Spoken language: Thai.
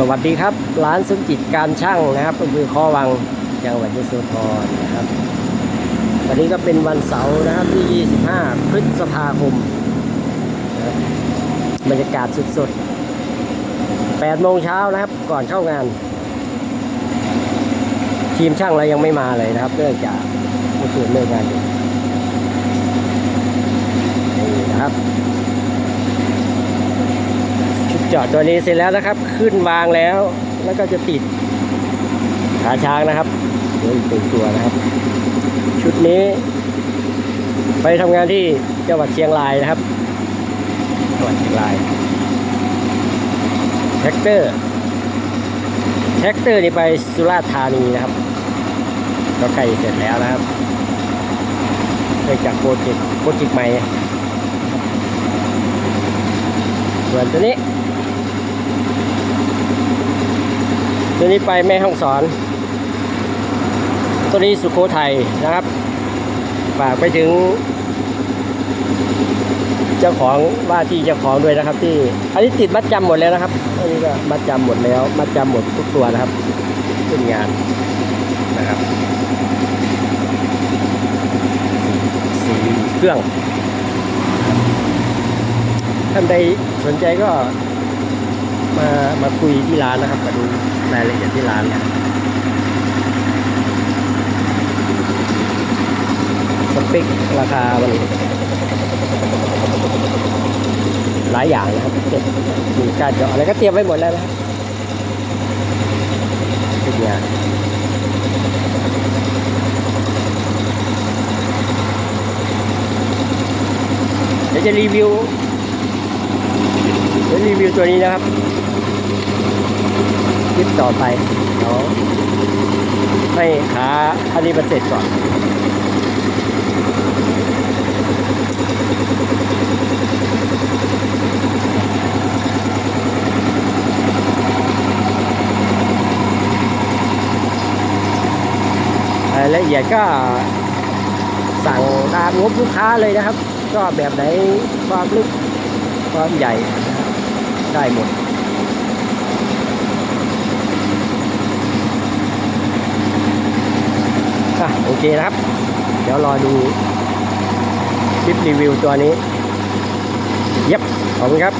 สวัสดีครับ ร้านสมจิตการช่างนะครับอำเภอคอวังจังหวัดยโสธรนะครับ วันนี้ก็เป็นวันเสาร์นะครับที่ 25 พฤษภาคม บรรยากาศสุดๆ8โมงเช้านะครับก่อนเข้างาน ทีมช่างเรายังไม่มาเลยนะครับเนื่องจากเมื่อคืนเลิกงานอยู่นี่นะครับ เจาะตัวนี้เสร็จแล้วนะครับ ขึ้นวางแล้ว แล้วก็จะติดขาช้างนะครับเดี๋ยวอีกเป็นตัวนะครับ ชุดนี้ ไปทำงานที่จังหวัดเชียงรายนะครับจังหวัดเชียงรายแท็กเตอร์แท็กเตอร์นี่ไปสุราษฎร์ธานีนะครับ ก็ใกล้เสร็จแล้วนะครับเนื่องจากโปรเจกต์โปรเจกต์ใหม่ส่วนตัวนี้ ตัวนี้ไปแม่ห้องสอน ตัวนี้สุโขทัยนะครับ ฝากไปถึง เจ้าของว่าที่เจ้าของด้วยนะครับ ที่ อันนี้ติดมัดจำหมดแล้วนะครับ อันนี้ก็มัดจำหมดแล้ว มัดจำหมดทุกตัวนะครับขึ้นงานนะครับสีเครื่องท่านใดสนใจก็ มามาคุยที่ร้านนะครับมาดูรายละเอียดที่ร้านนะสเปคราคามันหลายอย่างนะครับมีการเจาะอะไรก็เตรียมไว้หมดแล้วนะทุกอย่างเดี๋ยวจะรีวิวเดี๋ยวรีวิวตัวนี้นะครับ คลิปต่อไปเดี๋ยวให้ขาอันนี้มาเสร็จก่อนรายละเอียดก็สั่งตามงบลูกค้าเลยนะครับ ก็แบบไหนความลึกความใหญ่ได้หมด อะโอเคครับ เดี๋ยวรอดูคลิปรีวิวตัวนี้ เย็บขอบคุณครับ